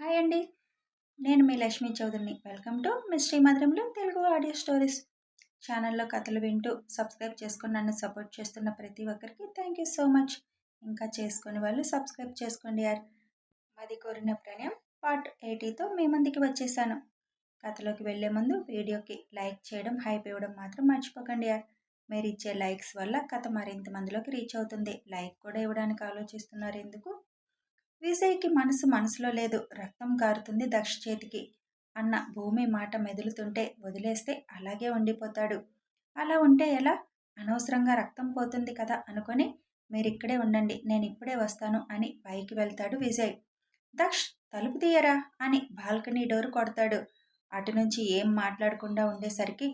Hi అండి. నేను మీ లక్ష్మీ చౌదరిని. వెల్కమ్ టు మిస్ట్రీ శ్రీమధురంలో తెలుగు ఆడియో స్టోరీస్. ఛానల్లో కథలు వింటూ సబ్స్క్రైబ్ చేసుకుని నన్ను సపోర్ట్ చేస్తున్న ప్రతి ఒక్కరికి థ్యాంక్ యూ సో మచ్. ఇంకా చేసుకునే వాళ్ళు సబ్స్క్రైబ్ చేసుకోండి యార్. మాది కోరిన ప్రణయం పార్ట్ ఎయిటీతో మీ ముందుకి వచ్చేసాను. కథలోకి వెళ్ళే ముందు వీడియోకి లైక్ చేయడం హైప్ ఇవ్వడం మాత్రం మర్చిపోకండి యార్. మీరు ఇచ్చే లైక్స్ వల్ల కథ మరింత మందిలోకి రీచ్ అవుతుంది. లైక్ కూడా ఇవ్వడానికి ఆలోచిస్తున్నారు ఎందుకు? విజయ్కి మనసు మనసులో లేదు. రక్తం కారుతుంది దక్ష చేతికి. అన్న భూమి మాట మెదులుతుంటే వదిలేస్తే అలాగే ఉండిపోతాడు. అలా ఉంటే ఎలా? అనవసరంగా రక్తం పోతుంది కదా అనుకొని మీరిక్కడే ఉండండి నేను ఇప్పుడే వస్తాను అని పైకి వెళ్తాడు విజయ్. దక్ష్ తలుపు తీయరా అని బాల్కనీ డోర్ కొడతాడు. అటు నుంచి ఏం మాట్లాడకుండా ఉండేసరికి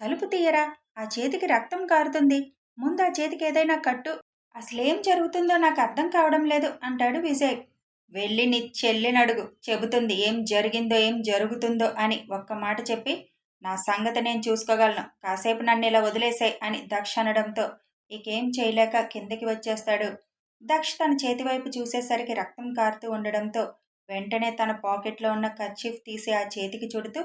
తలుపు తీయరా? ఆ చేతికి రక్తం కారుతుంది. ముందు ఆ చేతికి ఏదైనా కట్టు. అసలేం జరుగుతుందో నాకు అర్థం కావడం లేదు అంటాడు విజయ్. వెళ్ళి నీ చెల్లిని అడుగు చెబుతుంది ఏం జరిగిందో ఏం జరుగుతుందో అని ఒక్క మాట చెప్పి నా సంగతి నేను చూసుకోగలను కాసేపు నన్ను ఇలా వదిలేసాయి అని దక్ష అనడంతో ఇకేం చేయలేక కిందకి వచ్చేస్తాడు. దక్ష తన చేతి వైపు చూసేసరికి రక్తం కారుతూ ఉండడంతో వెంటనే తన పాకెట్లో ఉన్న కర్చీఫ్ తీసి ఆ చేతికి చుడుతూ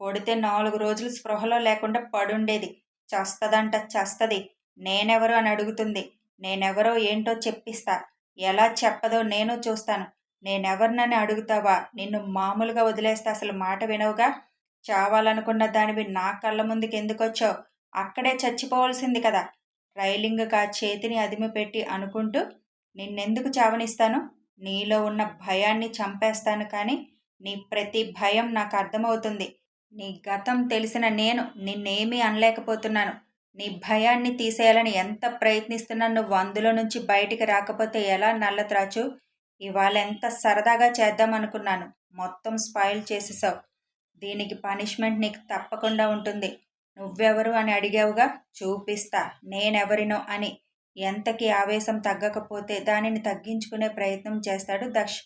కొడితే నాలుగు రోజులు స్పృహలో లేకుండా పడుండేది. చస్తదంట చస్తది. నేనెవరు అని అడుగుతుంది. నేనెవరో ఏంటో చెప్పిస్తా. ఎలా చెప్పదో నేను చూస్తాను. నేనెవరినని అడుగుతావా? నిన్ను మామూలుగా వదిలేస్తే అసలు మాట వినవుగా? చావాలనుకున్న దానివి నా కళ్ళ ముందుకు ఎందుకొచ్చావు అక్కడే చచ్చిపోవాల్సింది కదా. రైలింగ్గా చేతిని అదిమి పెట్టి అనుకుంటూ నిన్నెందుకు చావనిస్తాను? నీలో ఉన్న భయాన్ని చంపేస్తాను కానీ నీ ప్రతి భయం నాకు అర్థమవుతుంది. నీ గతం తెలిసిన నేను నిన్నేమీ అనలేకపోతున్నాను. నీ భయాన్ని తీసేయాలని ఎంత ప్రయత్నిస్తున్నా నువ్వు అందులో నుంచి బయటికి రాకపోతే ఎలా నల్లత్రాచు ఇవాళ ఎంత సరదాగా చేద్దాం అనుకున్నాను. మొత్తం స్పాయిల్ చేసేసావు. దీనికి పనిష్మెంట్ నీకు తప్పకుండా ఉంటుంది. నువ్వెవరు అని అడిగావుగా? చూపిస్తా. నేనెవరినో అని. ఎంతకి ఆవేశం తగ్గకపోతే దానిని తగ్గించుకునే ప్రయత్నం చేస్తాడు దక్ష్.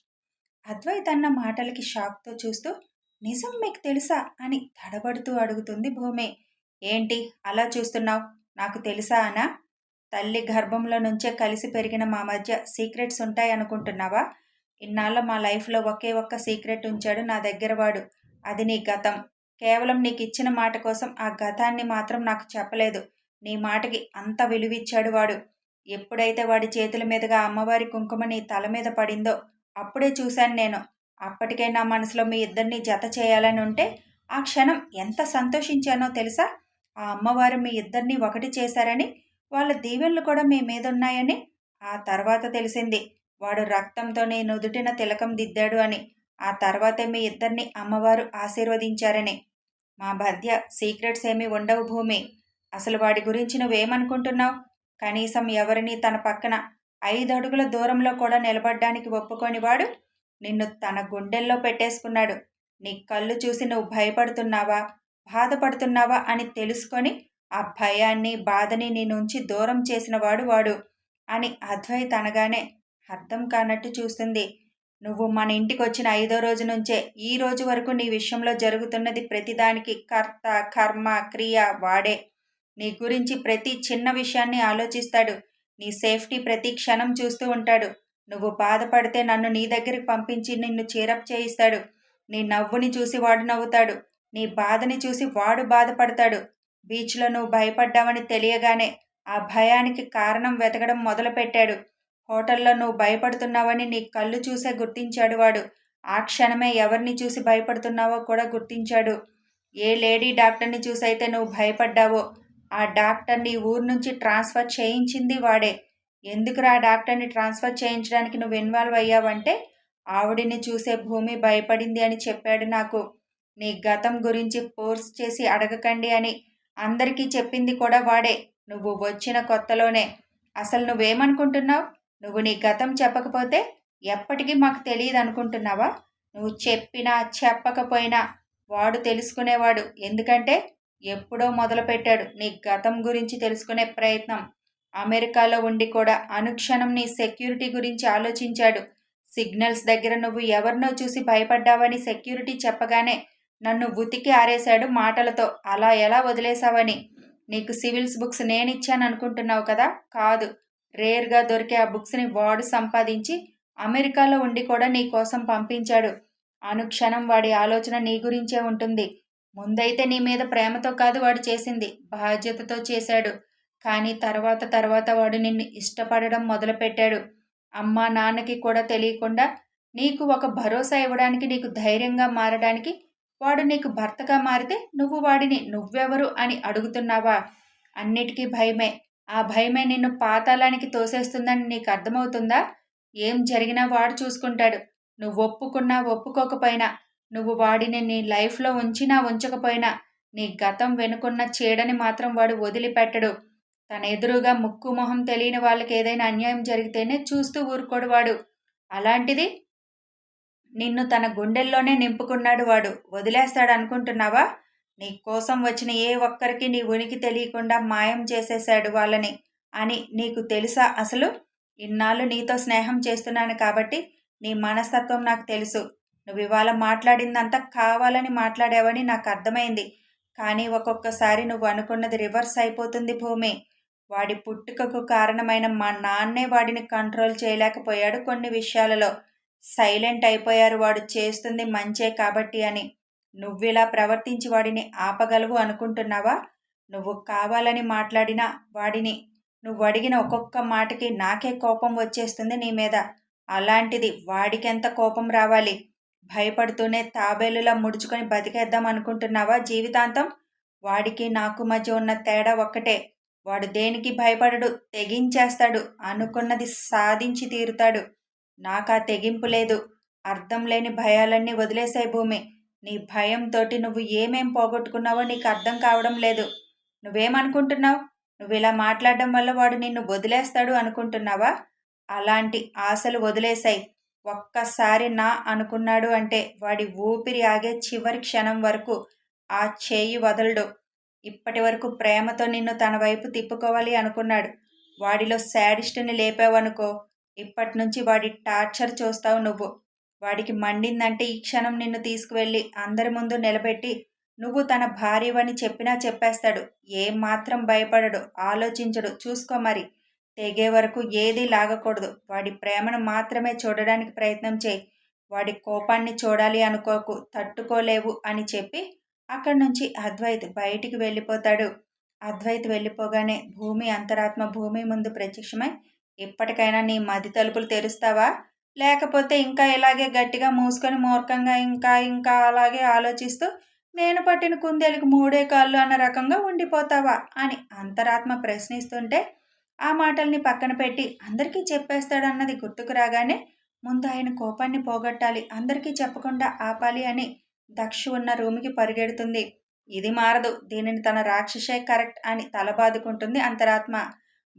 అద్వైత్ అన్న మాటలకి షాక్తో చూస్తూ నిజం మీకు తెలుసా? అని తడబడుతూ అడుగుతుంది భూమి. ఏంటి? అలా చూస్తున్నావు? నాకు తెలుసా అనా? తల్లి గర్భంలో నుంచే కలిసి పెరిగిన మా మధ్య సీక్రెట్స్ ఉంటాయి అనుకుంటున్నావా ఇన్నాళ్ళ మా లైఫ్లో ఒకే ఒక్క సీక్రెట్ ఉంచాడు నా దగ్గర వాడు. అది నీ గతం. కేవలం నీకు ఇచ్చిన మాట కోసం ఆ గతాన్ని మాత్రం నాకు చెప్పలేదు. నీ మాటకి అంత విలువిచ్చాడు వాడు. ఎప్పుడైతే వాడి చేతుల మీదుగా అమ్మవారి కుంకుమ నీ తల మీద పడిందో అప్పుడే చూశాను నేను. అప్పటికే నా మనసులో మీ ఇద్దరిని జత చేయాలని ఉంటే ఆ క్షణం ఎంత సంతోషించానో తెలుసా? ఆ అమ్మవారు మీ ఇద్దరిని ఒకటి చేశారని వాళ్ళ దీవెనలు కూడా మీ మీద ఉన్నాయని ఆ తర్వాత తెలిసింది. వాడు రక్తంతోనే నుదుటిన తిలకం దిద్దాడు అని ఆ తర్వాతే మీ ఇద్దరిని అమ్మవారు ఆశీర్వదించారని. మా మధ్య సీక్రెట్స్ ఏమీ ఉండవు భూమి. అసలు వాడి గురించి నువ్వేమనుకుంటున్నావు? కనీసం ఎవరిని తన పక్కన ఐదు అడుగుల దూరంలో కూడా నిలబడ్డానికి ఒప్పుకొని వాడు నిన్ను తన గుండెల్లో పెట్టేసుకున్నాడు. నీ కళ్ళు చూసి నువ్వు భయపడుతున్నావా? బాధపడుతున్నావా అని తెలుసుకొని ఆ భయాన్ని బాధని నీ నుంచి దూరం చేసినవాడు వాడు అని అద్వైత్ అనగానే అర్థం కానట్టు చూస్తుంది. నువ్వు మన ఇంటికి వచ్చిన ఐదో రోజు నుంచే ఈ రోజు వరకు నీ విషయంలో జరుగుతున్నది ప్రతిదానికి కర్త కర్మ క్రియ వాడే. నీ గురించి ప్రతి చిన్న విషయాన్ని ఆలోచిస్తాడు. నీ సేఫ్టీ ప్రతి క్షణం చూస్తూ ఉంటాడు. నువ్వు బాధపడితే నన్ను నీ దగ్గరికి పంపించి నిన్ను చీరప్ చేయిస్తాడు. నీ నవ్వుని చూసి వాడు నవ్వుతాడు. నీ బాధని చూసి వాడు బాధపడతాడు. బీచ్లో నువ్వు భయపడ్డావని తెలియగానే ఆ భయానికి కారణం వెతకడం మొదలుపెట్టాడు. హోటల్లో నువ్వు భయపడుతున్నావని నీ కళ్ళు చూసే గుర్తించాడు వాడు. ఆ క్షణమే ఎవరిని చూసి భయపడుతున్నావో కూడా గుర్తించాడు. ఏ లేడీ డాక్టర్ని చూసైతే నువ్వు భయపడ్డావో ఆ డాక్టర్ని ఊరు నుంచి ట్రాన్స్ఫర్ చేయించింది వాడే. ఎందుకురా డాక్టర్ని ట్రాన్స్ఫర్ చేయించడానికి నువ్వు ఇన్వాల్వ్ అయ్యావంటే? ఆవిడిని చూసే భూమి భయపడింది అని చెప్పాడు నాకు. నీ గతం గురించి ఫోర్స్ చేసి అడగకండి అని అందరికీ చెప్పింది కూడా వాడే. నువ్వు వచ్చిన కొత్తలోనే. అసలు నువ్వేమనుకుంటున్నావు? నువ్వు నీ గతం చెప్పకపోతే ఎప్పటికీ మాకు తెలియదు అనుకుంటున్నావా? నువ్వు చెప్పినా చెప్పకపోయినా వాడు తెలుసుకునేవాడు. ఎందుకంటే ఎప్పుడో మొదలుపెట్టాడు నీ గతం గురించి తెలుసుకునే ప్రయత్నం. అమెరికాలో ఉండి కూడా అనుక్షణం నీ సెక్యూరిటీ గురించి ఆలోచించాడు. సిగ్నల్స్ దగ్గర నువ్వు ఎవరినో చూసి భయపడ్డావని సెక్యూరిటీ చెప్పగానే నన్ను ఉతికి ఆరేశాడు మాటలతో. అలా ఎలా వదిలేశావని? నీకు సివిల్స్ బుక్స్ నేనిచ్చాను అనుకుంటున్నావు కదా? కాదు. రేర్గా దొరికే ఆ బుక్స్ని వాడు సంపాదించి అమెరికాలో ఉండి కూడా నీ కోసం పంపించాడు. అనుక్షణం వాడి ఆలోచన నీ గురించే ఉంటుంది. ముందైతే నీ మీద ప్రేమతో కాదు వాడు చేసింది. బాధ్యతతో చేశాడు. కానీ తర్వాత తర్వాత వాడు నిన్ను ఇష్టపడడం మొదలుపెట్టాడు. అమ్మా నాన్నకి కూడా తెలియకుండా నీకు ఒక భరోసా ఇవ్వడానికి నీకు ధైర్యంగా మారడానికి వాడు నీకు భర్తగా మారితే నువ్వు వాడిని నువ్వెవరు అని అడుగుతున్నావా? అన్నిటికీ భయమే. ఆ భయమే నిన్ను పాతాళానికి తోసేస్తుందని నీకు అర్థమవుతుందా? ఏం జరిగినా వాడు చూసుకుంటాడు. నువ్వు ఒప్పుకున్నా ఒప్పుకోకపోయినా నువ్వు వాడిని నీ లైఫ్లో ఉంచినా ఉంచకపోయినా నీ గతం వెనుకున్న చీడని మాత్రం వాడు వదిలిపెట్టడు. తన ఎదురుగా ముక్కు మొహం తెలియని వాళ్ళకి ఏదైనా అన్యాయం జరిగితేనే చూస్తూ ఊరుకోడు వాడు. అలాంటిది నిన్ను తన గుండెల్లోనే నింపుకున్నాడు వాడు. వదిలేస్తాడు అనుకుంటున్నావా నీ కోసం వచ్చిన ఏ ఒక్కరికి నీ ఉనికి తెలియకుండా మాయం చేసేశాడు వాళ్ళని అని నీకు తెలుసా అసలు? ఇన్నాళ్ళు నీతో స్నేహం చేస్తున్నాను కాబట్టి నీ మనస్తత్వం నాకు తెలుసు. నువ్వు ఇవాళ మాట్లాడిందంతా కావాలని మాట్లాడావని నాకు అర్థమైంది. కానీ ఒక్కొక్కసారి నువ్వు అనుకున్నది రివర్స్ అయిపోతుంది భూమి. వాడి పుట్టుకకు కారణమైన మా నాన్నే వాడిని కంట్రోల్ చేయలేకపోయాడు కొన్ని విషయాలలో. సైలెంట్ అయిపోయారు వాడు చేస్తుంది మంచే కాబట్టి అని. నువ్విలా ప్రవర్తించి వాడిని ఆపగలవు అనుకుంటున్నావా? నువ్వు కావాలని మాట్లాడినా వాడిని నువ్వు అడిగిన ఒక్కొక్క మాటకి నాకే కోపం వచ్చేస్తుంది నీ మీద. అలాంటిది వాడికెంత కోపం రావాలి? భయపడుతూనే తాబేలులా ముడుచుకొని బతికేద్దాం అనుకుంటున్నావా జీవితాంతం? వాడికి నాకు మధ్య ఉన్న తేడా ఒక్కటే. వాడు దేనికి భయపడడు తెగించేస్తాడు అనుకున్నది సాధించి తీరుతాడు. నాకా తెగింపు లేదు. అర్థం లేని భయాలన్నీ వదిలేసాయి భూమి. నీ భయంతోటి నువ్వు ఏమేం పోగొట్టుకున్నావో నీకు అర్థం కావడం లేదు. నువ్వేమనుకుంటున్నావు? నువ్వు ఇలా మాట్లాడడం వల్ల వాడు నిన్ను వదిలేస్తాడు అనుకుంటున్నావా? అలాంటి ఆశలు వదిలేశాయి. ఒక్కసారి నా అనుకున్నాడు అంటే వాడి ఊపిరి ఆగే చివరి క్షణం వరకు ఆ చేయి వదలడు. ఇప్పటి వరకు ప్రేమతో నిన్ను తన వైపు తిప్పుకోవాలి అనుకున్నాడు. వాడిలో శాడిస్ట్ని లేపావనుకో ఇప్పటి నుంచి వాడి టార్చర్ చూస్తావు నువ్వు. వాడికి మండిందంటే ఈ క్షణం నిన్ను తీసుకువెళ్ళి అందరి ముందు నిలబెట్టి నువ్వు తన భార్యవని చెప్పినా చెప్పేస్తాడు. ఏం మాత్రం భయపడడు ఆలోచించడు. చూసుకో మరి. తెగే వరకు ఏదీ లాగకూడదు. వాడి ప్రేమను మాత్రమే చూడడానికి ప్రయత్నం చేయి. వాడి కోపాన్ని చూడాలి అనుకోకు తట్టుకోలేవు అని చెప్పి అక్కడి నుంచి అద్వైత్ బయటికి వెళ్ళిపోతాడు. అద్వైత్ వెళ్ళిపోగానే భూమి అంతరాత్మ భూమి ముందు ప్రత్యక్షమై ఇప్పటికైనా నీ మది తలుపులు తెరుస్తావా? లేకపోతే ఇంకా ఇలాగే గట్టిగా మూసుకొని మూర్ఖంగా ఇంకా ఇంకా అలాగే ఆలోచిస్తూ నేను పట్టిన కుందేలకు మూడే కాళ్ళు అన్న రకంగా ఉండిపోతావా? అని అంతరాత్మ ప్రశ్నిస్తుంటే ఆ మాటల్ని పక్కన పెట్టి అందరికీ చెప్పేస్తాడన్నది గుర్తుకు రాగానే ముందు ఆయన కోపాన్ని పోగొట్టాలి అందరికీ చెప్పకుండా ఆపాలి అని దక్షు ఉన్న రూమ్కి పరిగెడుతుంది. ఇది మారదు దీనిని తన రాక్షసే కరెక్ట్ అని తలబాదుకుంటుంది అంతరాత్మ.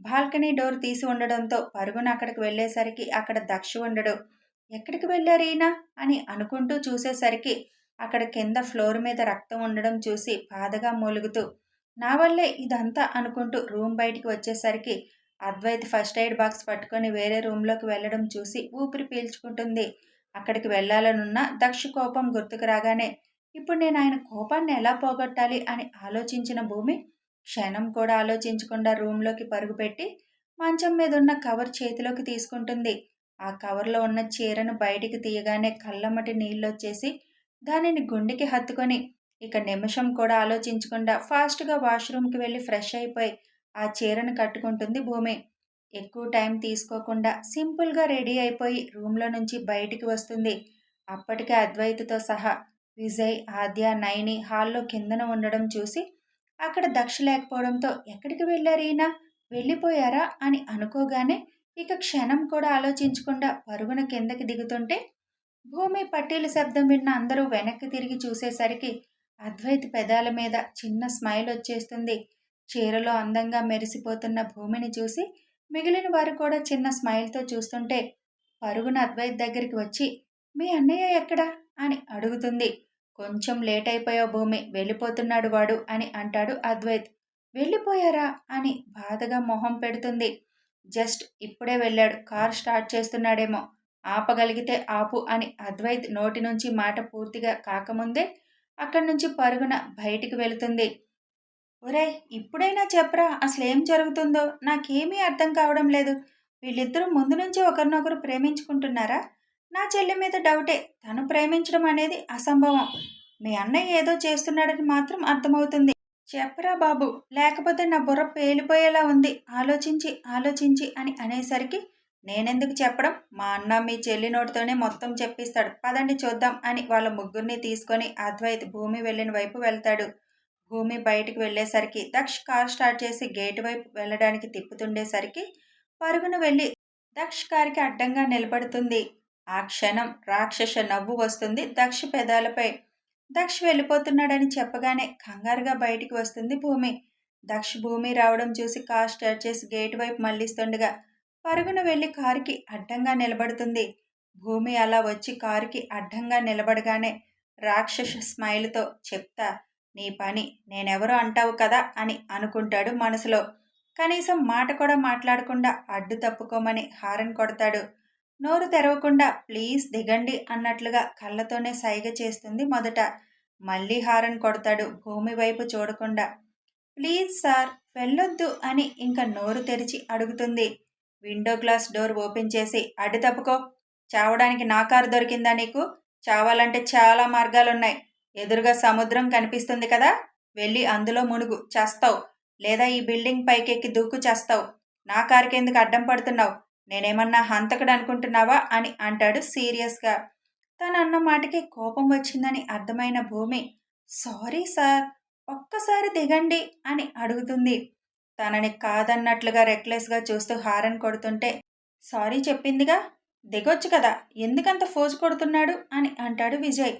బాల్కనీ డోర్ తీసి ఉండడంతో పరుగున అక్కడికి వెళ్ళేసరికి అక్కడ దక్ష ఉండడు. ఎక్కడికి వెళ్ళారు ఈయన? అని అనుకుంటూ చూసేసరికి అక్కడ కింద ఫ్లోర్ మీద రక్తం ఉండడం చూసి బాధగా మూలుగుతూ నా వల్లే ఇదంతా అనుకుంటూ రూమ్ బయటికి వచ్చేసరికి అద్వైత్ ఫస్ట్ ఎయిడ్ బాక్స్ పట్టుకొని వేరే రూమ్లోకి వెళ్ళడం చూసి ఊపిరి పీల్చుకుంటుంది. అక్కడికి వెళ్ళాలనున్న దక్ష కోపం గుర్తుకు రాగానే ఇప్పుడు నేను ఆయన కోపాన్ని ఎలా పోగొట్టాలి? అని ఆలోచించిన భూమి క్షణం కూడా ఆలోచించకుండా రూమ్లోకి పరుగుపెట్టి మంచం మీద ఉన్న కవర్ చేతిలోకి తీసుకుంటుంది. ఆ కవర్లో ఉన్న చీరను బయటికి తీయగానే కళ్ళమ్మటి నీళ్ళొచ్చేసి దానిని గుండెకి హత్తుకొని ఇక నిమిషం కూడా ఆలోచించకుండా ఫాస్ట్గా వాష్రూమ్కి వెళ్ళి ఫ్రెష్ అయిపోయి ఆ చీరను కట్టుకుంటుంది భూమి. ఎక్కువ టైం తీసుకోకుండా సింపుల్గా రెడీ అయిపోయి రూమ్లో నుంచి బయటికి వస్తుంది. అప్పటికే అద్వైతతో సహా విజయ్ ఆద్య నైని హాల్లో కిందన ఉండడం చూసి అక్కడ దక్ష లేకపోవడంతో ఎక్కడికి వెళ్ళారు ఈయన? వెళ్ళిపోయారా? అని అనుకోగానే ఇక క్షణం కూడా ఆలోచించకుండా పరుగున కిందకి దిగుతుంటే భూమి పట్టీల శబ్దం విన్న అందరూ వెనక్కి తిరిగి చూసేసరికి అద్వైత్ పెదాల మీద చిన్న స్మైల్ వచ్చేస్తుంది. చీరలో అందంగా మెరిసిపోతున్న భూమిని చూసి మిగిలిన వారు కూడా చిన్న స్మైల్తో చూస్తుంటే పరుగున అద్వైత్ దగ్గరికి వచ్చి మీ అన్నయ్య ఎక్కడా? అని అడుగుతుంది. కొంచెం లేట్ అయిపోయావు భూమి వెళ్ళిపోతున్నాడు వాడు అని అంటాడు అద్వైత్. వెళ్ళిపోయారా? అని బాధగా మొహం పెడుతుంది. జస్ట్ ఇప్పుడే వెళ్ళాడు. Car start చేస్తున్నాడేమో. ఆపగలిగితే ఆపు అని అద్వైత్ నోటి నుంచి మాట పూర్తిగా కాకముందే అక్కడి నుంచి పరుగున బయటికి వెళుతుంది. ఒరే ఇప్పుడైనా చెప్పరా? అసలు ఏం జరుగుతుందో? నాకేమీ అర్థం కావడం లేదు. వీళ్ళిద్దరూ ముందు నుంచి ఒకరినొకరు ప్రేమించుకుంటున్నారా? నా చెల్లి మీద డౌటే. తను ప్రేమించడం అనేది అసంభవం. మీ అన్నయ్య ఏదో చేస్తున్నాడని మాత్రం అర్థమవుతుంది. చెప్పరా బాబు లేకపోతే నా బుర్ర పేలిపోయేలా ఉంది. ఆలోచించి ఆలోచించి అని అనేసరికి నేనెందుకు చెప్పడం? మా అన్న మీ చెల్లి నోటితోనే మొత్తం చెప్పిస్తాడు. పదండి చూద్దాం అని వాళ్ళ ముగ్గురిని తీసుకొని అద్వైత్ భూమి వెళ్ళిన వైపు వెళ్తాడు. భూమి బయటికి వెళ్ళేసరికి దక్ష్ కార్ స్టార్ట్ చేసి గేటు వైపు వెళ్ళడానికి తిప్పుతుండేసరికి పరుగును వెళ్ళి దక్ష్ కారికి అడ్డంగా నిలబడుతుంది. ఆ క్షణం రాక్షస నవ్వు వస్తుంది. దక్ష పెదాలపై దక్ష వెళ్ళిపోతున్నాడని చెప్పగానే కంగారుగా బయటికి వస్తుంది భూమి. దక్ష భూమి రావడం చూసి కార్ స్టార్ట్ చేసి గేట్ వైపు మళ్ళిస్తుండగా పరుగున వెళ్ళి కారుకి అడ్డంగా నిలబడుతుంది. భూమి అలా వచ్చి కారుకి అడ్డంగా నిలబడగానే రాక్షస స్మైల్తో చెప్తా నీ పని నేనెవరో అంటావు కదా అని అనుకుంటాడు మనసులో. కనీసం మాట కూడా మాట్లాడకుండా అడ్డు తప్పుకోమని హారన్ కొడతాడు. నోరు తెరవకుండా ప్లీజ్ దిగండి అన్నట్లుగా కళ్ళతోనే సైగ చేస్తుంది మొదట. మళ్ళీ హారన్ కొడతాడు భూమి వైపు చూడకుండా. ప్లీజ్ సార్ వెళ్ళొద్దు అని ఇంకా నోరు తెరిచి అడుగుతుంది. విండో గ్లాస్ డోర్ ఓపెన్ చేసి అడ్డు తప్పుకో. చావడానికి నా కారు దొరికిందా నీకు? చావాలంటే చాలా మార్గాలున్నాయి. ఎదురుగా సముద్రం కనిపిస్తుంది కదా? వెళ్ళి అందులో మునుగు. చేస్తావు. లేదా ఈ బిల్డింగ్ పైకెక్కి దూకు చేస్తావు. నా కారుకి ఎందుకు అడ్డం పడుతున్నావు? నేనేమన్నా హంతకుడు అనుకుంటున్నావా అని అంటాడు సీరియస్గా. తను అన్న మాటకి కోపం వచ్చిందని అర్థమైన భూమి సారీ సార్ ఒక్కసారి దిగండి అని అడుగుతుంది. తనని కాదన్నట్లుగా రెక్లెస్గా చూస్తూ హారన్ కొడుతుంటే సారీ చెప్పిందిగా? దిగొచ్చు కదా ఎందుకంత ఫోజు కొడుతున్నాడు? అని అంటాడు విజయ్.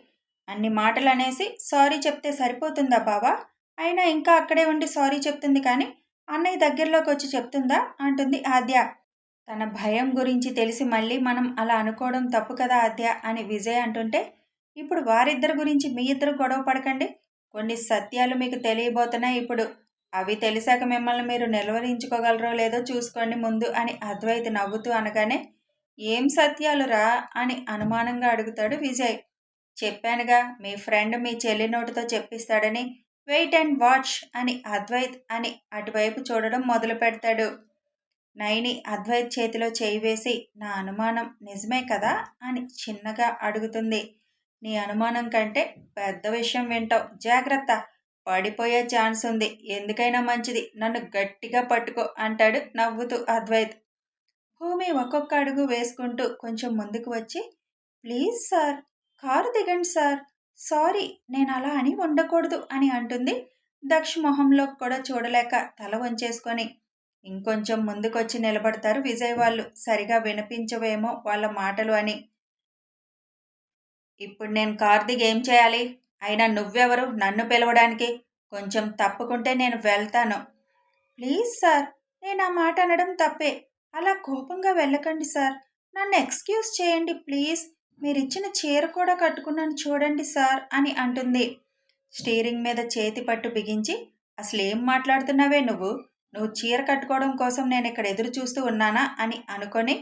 అన్ని మాటలు అనేసి సారీ చెప్తే సరిపోతుందా బావా? అయినా ఇంకా అక్కడే ఉండి సారీ చెప్తుంది కానీ అన్నయ్య దగ్గరలోకి వచ్చి చెప్తుందా? అంటుంది ఆద్య. తన భయం గురించి తెలిసి మళ్ళీ మనం అలా అనుకోవడం తప్పు కదా అత్య అని విజయ్ అంటుంటే ఇప్పుడు వారిద్దరి గురించి మీ ఇద్దరు గొడవ పడకండి. కొన్ని సత్యాలు మీకు తెలియబోతున్నాయి ఇప్పుడు. అవి తెలిసాక మిమ్మల్ని మీరు నిలవరించుకోగలరో లేదో చూసుకోండి ముందు అని అద్వైత్ నవ్వుతూ అనగానే ఏం సత్యాలు రా అని అనుమానంగా అడుగుతాడు విజయ్. చెప్పానుగా మీ ఫ్రెండ్ మీ చెల్లి నోటితో చెప్పిస్తాడని. వెయిట్ అండ్ వాచ్ అని అద్వైత్ అని అటువైపు చూడడం మొదలు పెడతాడు నైని అద్వైత్ చేతిలో చేయి వేసి నా అనుమానం నిజమే కదా? అని చిన్నగా అడుగుతుంది. నీ అనుమానం కంటే పెద్ద విషయం వింటావు. జాగ్రత్త పడిపోయే ఛాన్స్ ఉంది. ఎందుకైనా మంచిది. నన్ను గట్టిగా పట్టుకో అంటాడు నవ్వుతూ అద్వైత్. భూమి ఒక్కొక్క అడుగు వేసుకుంటూ కొంచెం ముందుకు వచ్చి ప్లీజ్ సార్ కారు దిగండి సార్. సారీ నేను అలా అని ఉండకూడదు అని అంటుంది. దక్ష మొహంలో కూడా చూడలేక తల వంచేసుకొని ఇంకొంచెం ముందుకొచ్చి నిలబడతారు విజయ్ వాళ్ళు సరిగా వినిపించవేమో వాళ్ళ మాటలు అని. ఇప్పుడు నేను కార్ దిగి ఏం చేయాలి? అయినా నువ్వెవరు? నన్ను పిలవడానికి? కొంచెం తప్పుకుంటే నేను వెళ్తాను. ప్లీజ్ సార్ నేను ఆ మాట అనడం తప్పే. అలా కోపంగా వెళ్ళకండి సార్. నన్ను ఎక్స్క్యూజ్ చేయండి ప్లీజ్. మీరు ఇచ్చిన చీర కూడా కట్టుకున్నాను చూడండి సార్ అని అంటుంది. స్టీరింగ్ మీద చేతి పట్టు బిగించి అసలు ఏం మాట్లాడుతున్నావే నువ్వు? నువ్వు చీర కట్టుకోవడం కోసం నేను ఇక్కడ ఎదురు చూస్తూ ఉన్నానా అని అనుకొని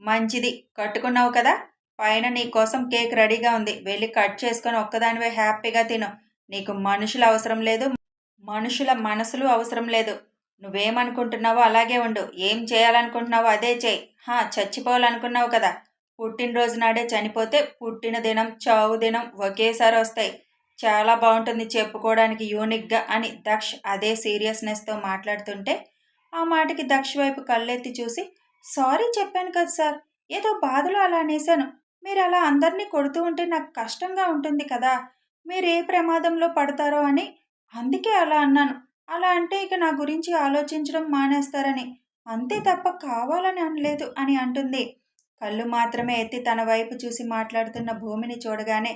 మంచిది కట్టుకున్నావు కదా. పైన నీ కోసం కేక్ రెడీగా ఉంది. వెళ్ళి కట్ చేసుకొని ఒక్కదానివే హ్యాపీగా తిను. నీకు మనుషులు అవసరం లేదు. మనుషుల మనసులు అవసరం లేదు. నువ్వేమనుకుంటున్నావో అలాగే ఉండు. ఏం చేయాలనుకుంటున్నావో అదే చేయి. హా చచ్చిపోవాలనుకున్నావు కదా. పుట్టినరోజు నాడే చనిపోతే పుట్టిన దినం చావు దినం ఒకేసారి వస్తాయి. చాలా బాగుంటుంది చెప్పుకోవడానికి యూనిక్గా అని దక్ష్ అదే సీరియస్నెస్తో మాట్లాడుతుంటే ఆ మాటకి దక్ష్ వైపు కళ్ళెత్తి చూసి సారీ చెప్పాను కదా సార్ ఏదో బాధలో అలా అనేశాను. మీరు అలా అందరినీ కొడుతూ ఉంటే నాకు కష్టంగా ఉంటుంది కదా మీరు ఏ ప్రమాదంలో పడతారో అని అందుకే అలా అన్నాను. అలా అంటే ఇక నా గురించి ఆలోచించడం మానేస్తారని. అంతే తప్ప కావాలని అనలేదు అని అంటుంది. కళ్ళు మాత్రమే ఎత్తి తన వైపు చూసి మాట్లాడుతున్న భూమిని చూడగానే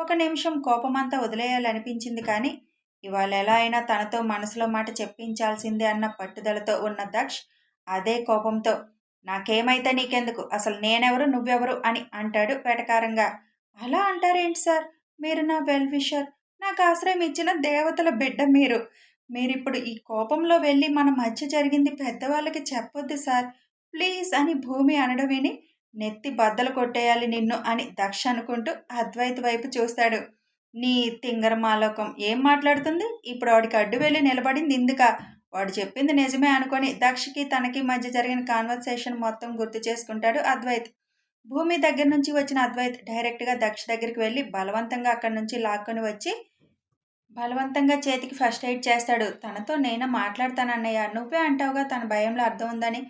ఒక నిమిషం కోపమంతా వదిలేయాలనిపించింది కానీ ఇవాళ ఎలా అయినా తనతో మనసులో మాట చెప్పించాల్సిందే అన్న పట్టుదలతో ఉన్న దక్ష్ అదే కోపంతో నాకేమైతే నీకెందుకు? అసలు నేనెవరు? నువ్వెవరు? అని అంటాడు వెటకారంగా. అలా అంటారేంటి సార్? మీరు నా వెల్ విషర్. నాకు ఆశ్రయం ఇచ్చిన దేవతల బిడ్డ మీరు. మీరిప్పుడు ఈ కోపంలో వెళ్ళి మన మధ్య జరిగింది పెద్దవాళ్ళకి చెప్పొద్దు సార్. ప్లీజ్ అని భూమి అనడం విని నెత్తి బద్దలు కొట్టేయాలి నిన్ను అని దక్ష అనుకుంటూ అద్వైత వైపు చూస్తాడు. నీ తింగరమాలోకం ఏం మాట్లాడుతుంది? ఇప్పుడు వాడికి అడ్డు వెళ్ళి నిలబడింది ఇందుక. వాడు చెప్పింది నిజమే అనుకొని దక్షకి తనకి మధ్య జరిగిన కాన్వర్సేషన్ మొత్తం గుర్తు చేసుకుంటాడు అద్వైత్. భూమి దగ్గర నుంచి వచ్చిన అద్వైత్ డైరెక్ట్గా దక్ష దగ్గరికి వెళ్ళి బలవంతంగా అక్కడి నుంచి లాక్కొని వచ్చి బలవంతంగా చేతికి ఫస్ట్ ఎయిడ్ చేస్తాడు. తనతో నేను మాట్లాడతానన్నయ్య నువ్వే అంటావుగా తన భయంలో అర్థం ఉందని.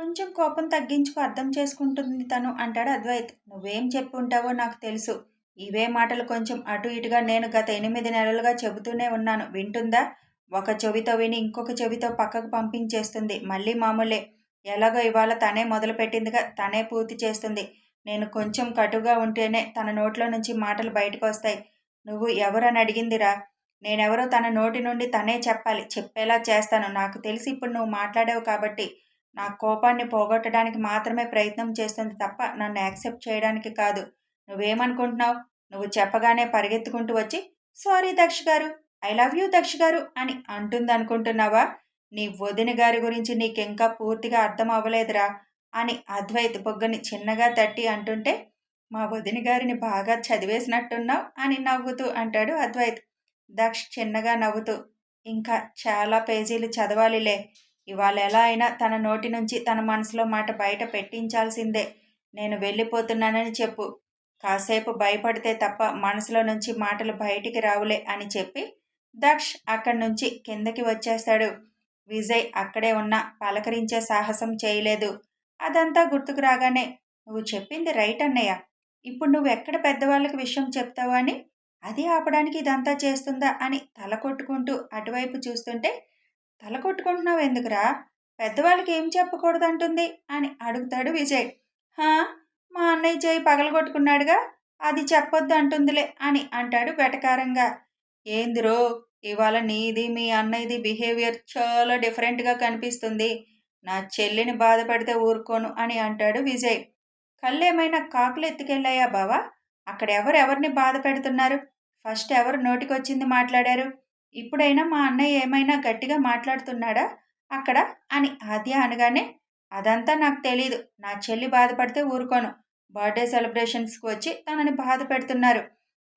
కొంచెం కోపం తగ్గించుకు అర్థం చేసుకుంటుంది తను అంటాడు అద్వైత్. నువ్వేం చెప్పి ఉంటావో నాకు తెలుసు. ఇవే మాటలు కొంచెం అటు ఇటుగా నేను గత ఎనిమిది నెలలుగా చెబుతూనే ఉన్నాను. వింటుందా? ఒక చెవితో విని ఇంకొక చెవితో పక్కకు పంపించేస్తుంది. మళ్ళీ మామూలే. ఎలాగో ఇవాళ తనే మొదలుపెట్టిందిగా తనే పూర్తి చేస్తుంది. నేను కొంచెం కటుగా ఉంటేనే తన నోట్లో నుంచి మాటలు బయటకు వస్తాయి. నువ్వు ఎవరని అడిగిందిరా? నేనెవరో తన నోటి నుండి తనే చెప్పాలి. చెప్పేలా చేస్తాను. నాకు తెలిసి ఇప్పుడు నువ్వు మాట్లాడావు కాబట్టి నా కోపాన్ని పోగొట్టడానికి మాత్రమే ప్రయత్నం చేస్తుంది తప్ప నన్ను యాక్సెప్ట్ చేయడానికి కాదు. నువ్వేమనుకుంటున్నావు? నువ్వు చెప్పగానే పరిగెత్తుకుంటూ వచ్చి సారీ దక్ష గారు ఐ లవ్ యూ దక్ష గారు అని అంటుంది అనుకుంటున్నావా నీ వదిన గారి గురించి నీకింకా పూర్తిగా అర్థం అవ్వలేదురా అని అద్వైత్ బొగ్గని చిన్నగా తట్టి అంటుంటే మా వదిన గారిని బాగా చదివేసినట్టున్నావు అని నవ్వుతూ అంటాడు అద్వైత్. దక్ష్ చిన్నగా నవ్వుతూ ఇంకా చాలా పేజీలు చదవాలిలే ఇవాళ ఎలా అయినా తన నోటి నుంచి తన మనసులో మాట బయట పెట్టించాల్సిందే. నేను వెళ్ళిపోతున్నానని చెప్పు. కాసేపు భయపడితే తప్ప మనసులో నుంచి మాటలు బయటికి రావులే అని చెప్పి దక్ష్ అక్కడి నుంచి కిందకి వచ్చేస్తాడు. విజయ్ అక్కడే ఉన్న పలకరించే సాహసం చేయలేదు. అదంతా గుర్తుకు రాగానే నువ్వు చెప్పింది రైట్ అన్నయ్య. ఇప్పుడు నువ్వు ఎక్కడ పెద్దవాళ్ళకి విషయం చెప్తావని అని? అది ఆపడానికి ఇదంతా చేస్తుందా? అని తల కొట్టుకుంటూ అటువైపు చూస్తుంటే తల కొట్టుకుంటున్నావు ఎందుకురా? పెద్దవాళ్ళకి ఏం చెప్పకూడదంటుంది? అని అడుగుతాడు విజయ్. హా? మా అన్నయ్య చేయి పగలగొట్టుకున్నాడుగా? అది చెప్పొద్దు అంటుందిలే అని అంటాడు వెటకారంగా. ఏందిరో? ఇవాళ నీది మీ అన్నయ్యది బిహేవియర్ చాలా డిఫరెంట్గా కనిపిస్తుంది. నా చెల్లిని బాధపడితే ఊరుకోను అని అంటాడు విజయ్. కళ్ళేమైనా కాకులు ఎత్తుకెళ్ళాయా బావా? అక్కడ ఎవరు ఎవరిని బాధ పెడుతున్నారు? ఫస్ట్ ఎవరు నోటికొచ్చింది మాట్లాడారు? ఇప్పుడైనా మా అన్నయ్య ఏమైనా గట్టిగా మాట్లాడుతున్నాడా? అక్కడ? అని ఆద్య అనగానే అదంతా నాకు తెలీదు. నా చెల్లి బాధపడితే ఊరుకోను. బర్త్డే సెలబ్రేషన్స్కి వచ్చి తనని బాధ పెడుతున్నారు.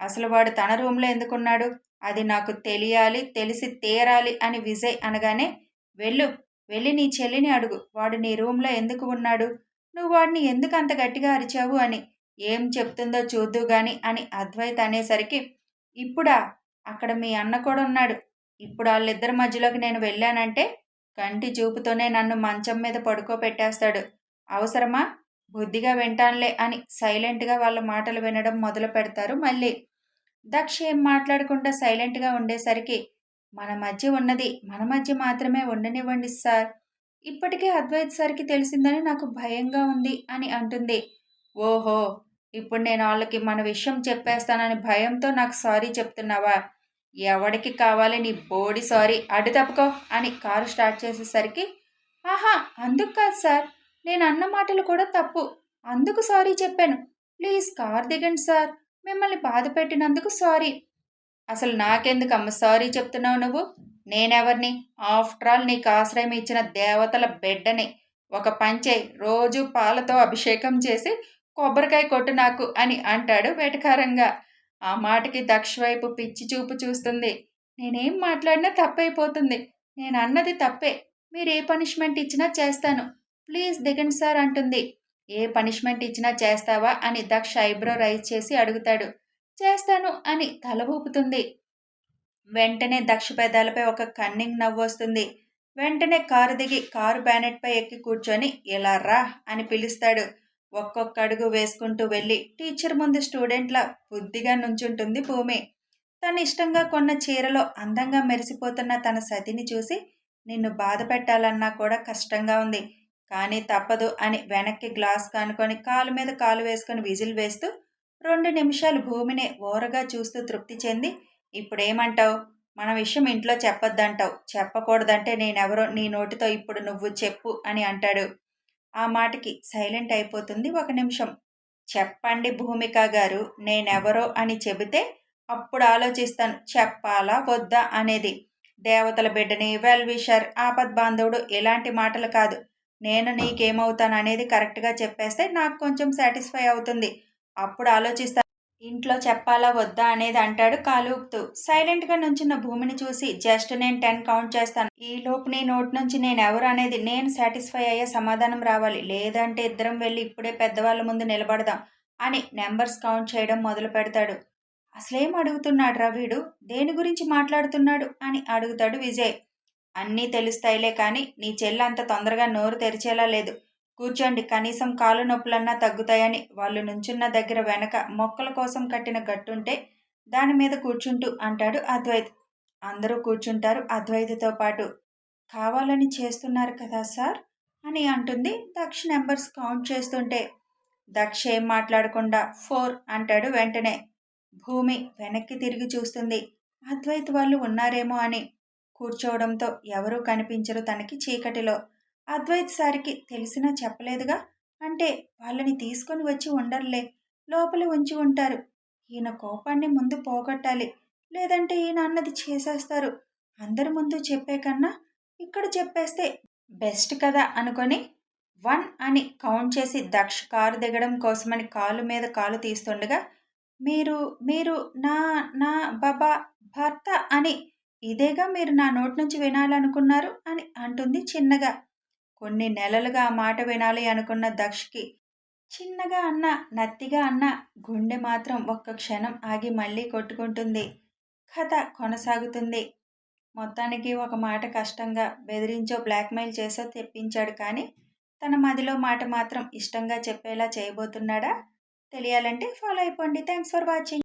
అసలు వాడు తన రూమ్లో ఎందుకున్నాడు? అది నాకు తెలియాలి తెలిసి తీరాలి అని విజయ్ అనగానే వెళ్ళు వెళ్ళి నీ చెల్లిని అడుగు. వాడు నీ రూమ్లో ఎందుకు ఉన్నాడు? నువ్వు వాడిని ఎందుకు అంత గట్టిగా అరిచావు? అని ఏం చెప్తుందో చూద్దు గాని అని అద్వైత్ అనేసరికి ఇప్పుడా? అక్కడ మీ అన్న కూడా ఉన్నాడు. ఇప్పుడు వాళ్ళిద్దరి మధ్యలోకి నేను వెళ్ళానంటే కంటి చూపుతోనే నన్ను మంచం మీద పడుకోబెట్టేస్తాడు. అవసరమా? బుద్ధిగా వింటానులే అని సైలెంట్గా వాళ్ళ మాటలు వినడం మొదలు పెడతారు మళ్ళీ. దక్ష ఏం మాట్లాడకుండా సైలెంట్గా ఉండేసరికి మన మధ్య ఉన్నది మన మధ్య మాత్రమే ఉండనివ్వండి సార్. ఇప్పటికే అద్వైత్ సార్కి తెలిసిందని నాకు భయంగా ఉంది అని అంటుంది. ఓహో! ఇప్పుడు నేను వాళ్ళకి మన విషయం చెప్పేస్తానని భయంతో నాకు సారీ చెప్తున్నావా? ఎవడికి కావాలి నీ బోడి సారీ అడ్డు తప్పుకో అని కారు స్టార్ట్ చేసేసరికి ఆహా అందుకు కాదు సార్. నేను అన్న మాటలు కూడా తప్పు. అందుకు సారీ చెప్పాను. ప్లీజ్ కార్ దిగండి సార్. మిమ్మల్ని బాధ పెట్టినందుకు సారీ. అసలు నాకెందుకమ్మ సారీ చెప్తున్నావు నువ్వు? నేనెవరిని? ఆఫ్టర్ ఆల్ నీకు ఆశ్రయం ఇచ్చిన దేవతల బిడ్డని ఒక పంచే రోజు పాలతో అభిషేకం చేసి కొబ్బరికాయ కొట్టు నాకు అని అంటాడు వేటకారంగా. ఆ మాటకి దక్ష వైపు పిచ్చి చూపు చూస్తుంది. నేనేం మాట్లాడినా తప్పైపోతుంది. నేను అన్నది తప్పే. మీరు ఏ పనిష్మెంట్ ఇచ్చినా చేస్తాను. ప్లీజ్ దిగండి సార్ అంటుంది. ఏ పనిష్మెంట్ ఇచ్చినా చేస్తావా? అని దక్ష ఐబ్రో రైజ్ చేసి అడుగుతాడు. చేస్తాను అని తల ఊపుతుంది. వెంటనే దక్ష పెదాలపై ఒక కన్నింగ్ నవ్వు వస్తుంది. వెంటనే కారు దిగి కారు బ్యానెట్పై ఎక్కి కూర్చొని ఇలా రా అని పిలుస్తాడు. ఒక్కొక్క అడుగు వేసుకుంటూ వెళ్ళి టీచర్ ముందు స్టూడెంట్ల బుద్ధిగా నుంచుంటుంది భూమి. తను ఇష్టంగా కొన్న చీరలో అందంగా మెరిసిపోతున్న తన సతిని చూసి నిన్ను బాధ పెట్టాలన్నా కూడా కష్టంగా ఉంది. కానీ తప్పదు అని వెనక్కి గ్లాస్ కానుకొని కాలు మీద కాలు వేసుకొని విజిల్ వేస్తూ రెండు నిమిషాలు భూమిని ఓరగా చూస్తూ తృప్తి చెంది ఇప్పుడేమంటావు? మన విషయం ఇంట్లో చెప్పొద్దంటావు. చెప్పకూడదంటే నేనెవరో నీ నోటితో ఇప్పుడు నువ్వు చెప్పు అని అంటాడు. ఆ మాటకి సైలెంట్ అయిపోతుంది ఒక నిమిషం. చెప్పండి భూమిక గారు నేనెవరో అని చెబితే అప్పుడు ఆలోచిస్తాను చెప్పాలా వద్దా అనేది. దేవతల బిడ్డని వెల్ విషర్ ఆపద్ బాంధవుడు ఇలాంటి మాటలు కాదు. నేను నీకేమవుతాను అనేది కరెక్ట్గా చెప్పేస్తే నాకు కొంచెం సాటిస్ఫై అవుతుంది. అప్పుడు ఆలోచిస్తాను ఇంట్లో చెప్పాలా వద్దా అనేది అంటాడు కాలుపుతూ సైలెంట్గా నుంచిన భూమిని చూసి జస్ట్ నేను టెన్ కౌంట్ చేస్తాను. ఈ లోపు నీ నోట్ నుంచి నేను ఎవరు అనేది నేను సాటిస్ఫై అయ్యే సమాధానం రావాలి. లేదంటే ఇద్దరం వెళ్ళి ఇప్పుడే పెద్దవాళ్ళ ముందు నిలబడదాం అని నెంబర్స్ కౌంట్ చేయడం మొదలు పెడతాడు. అసలేం అడుగుతున్నాడు రవిడు దేని గురించి మాట్లాడుతున్నాడు? అని అడుగుతాడు విజయ్. అన్నీ తెలుస్తాయిలే కానీ నీ చెల్లి అంత తొందరగా నోరు తెరిచేలా లేదు. కూర్చోండి. కనీసం కాలు నొప్పులన్నా తగ్గుతాయని వాళ్ళు నుంచున్న దగ్గర వెనక మొక్కల కోసం కట్టిన గట్టుంటే దాని మీద కూర్చుంటూ అంటాడు అద్వైత్. అందరూ కూర్చుంటారు అద్వైతతో పాటు. కావాలని చేస్తున్నారు కదా సార్? అని అంటుంది దక్ష నెంబర్స్ కౌంట్ చేస్తుంటే. దక్ష ఏం మాట్లాడకుండా ఫోర్ అంటాడు వెంటనే. భూమి వెనక్కి తిరిగి చూస్తుంది. అద్వైత్ వాళ్ళు ఉన్నారేమో అని కూర్చోవడంతో ఎవరూ కనిపించరు తనకి చీకటిలో. అద్వైత్ సారికి తెలిసినా చెప్పలేదుగా. అంటే వాళ్ళని తీసుకొని వచ్చి ఉండర్లే. లోపల ఉంచి ఉంటారు. ఈయన కోపాన్ని ముందు పోగొట్టాలి. లేదంటే ఈయన అన్నది చేసేస్తారు. అందరి ముందు చెప్పే కన్నా ఇక్కడ చెప్పేస్తే బెస్ట్ కదా అనుకొని వన్ అని కౌంట్ చేసి దక్ష కారు దిగడం కోసమని కాలు మీద కాలు తీస్తుండగా మీరు మీరు నా నా బాబా భర్త అని ఇదేగా మీరు నా నోటి నుంచి వినాలనుకున్నారు అని అంటుంది చిన్నగా. కొన్ని నెలలుగా ఆ మాట వినాలి అనుకున్న దక్షకి చిన్నగా అన్న నత్తిగా అన్న గుండె మాత్రం ఒక్క క్షణం ఆగి మళ్ళీ కొట్టుకుంటుంది. కథ కొనసాగుతుంది. మొత్తానికి ఒక మాట కష్టంగా బెదిరించో బ్లాక్మెయిల్ చేసో తెప్పించాడు కానీ తన మదిలో మాట మాత్రం ఇష్టంగా చెప్పేలా చేయబోతున్నాడా? తెలియాలంటే ఫాలో అయిపోండి. Thanks for watching.